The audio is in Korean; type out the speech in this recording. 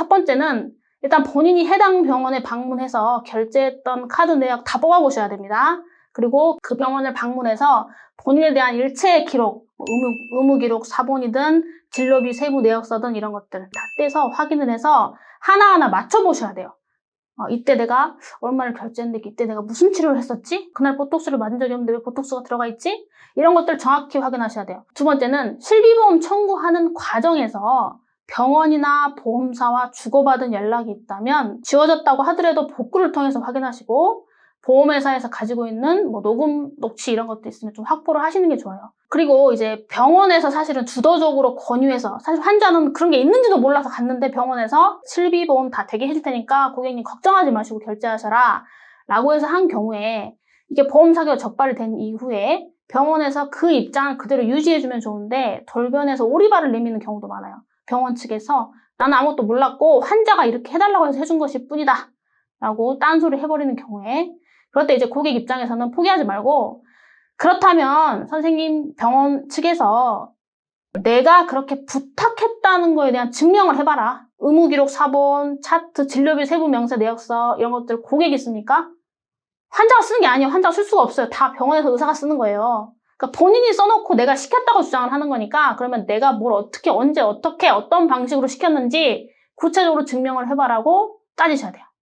첫 번째는 일단 본인이 해당 병원에 방문해서 결제했던 카드 내역 다 뽑아보셔야 됩니다. 그리고 그 병원을 방문해서 본인에 대한 일체 기록, 뭐 의무, 의무 기록, 사본이든 진료비 세부 내역서든 이런 것들 다 떼서 확인을 해서 하나하나 맞춰보셔야 돼요. 어, 이때 내가 얼마를 결제했는데 이때 내가 무슨 치료를 했었지? 그날 보톡스를 맞은 적이 없는데 왜 보톡스가 들어가 있지? 이런 것들 정확히 확인하셔야 돼요. 두 번째는 실비보험 청구하는 과정에서 병원이나 보험사와 주고받은 연락이 있다면 지워졌다고 하더라도 복구를 통해서 확인하시고 보험회사에서 가지고 있는 뭐 녹음, 녹취 이런 것도 있으면 좀 확보를 하시는 게 좋아요. 그리고 이제 병원에서 사실은 주도적으로 권유해서 사실 환자는 그런 게 있는지도 몰라서 갔는데 병원에서 실비보험 다 되게 해줄 테니까 고객님 걱정하지 마시고 결제하셔라 라고 해서 한 경우에 이게 보험 사기가 적발이 된 이후에 병원에서 그 입장을 그대로 유지해주면 좋은데 돌변해서 오리발을 내미는 경우도 많아요. 병원 측에서 나는 아무것도 몰랐고 환자가 이렇게 해달라고 해서 해준 것일 뿐이다 라고 딴소리 해버리는 경우에 그럴 때 이제 고객 입장에서는 포기하지 말고 그렇다면 선생님 병원 측에서 내가 그렇게 부탁했다는 거에 대한 증명을 해봐라. 의무 기록 사본, 차트, 진료비 세부 명세 내역서 이런 것들 고객이 쓰니까 환자가 쓰는 게 아니에요. 환자가 쓸 수가 없어요. 다 병원에서 의사가 쓰는 거예요. 그러니까 본인이 써놓고 내가 시켰다고 주장을 하는 거니까 그러면 내가 뭘 어떻게 언제 어떻게 어떤 방식으로 시켰는지 구체적으로 증명을 해봐라고 따지셔야 돼요.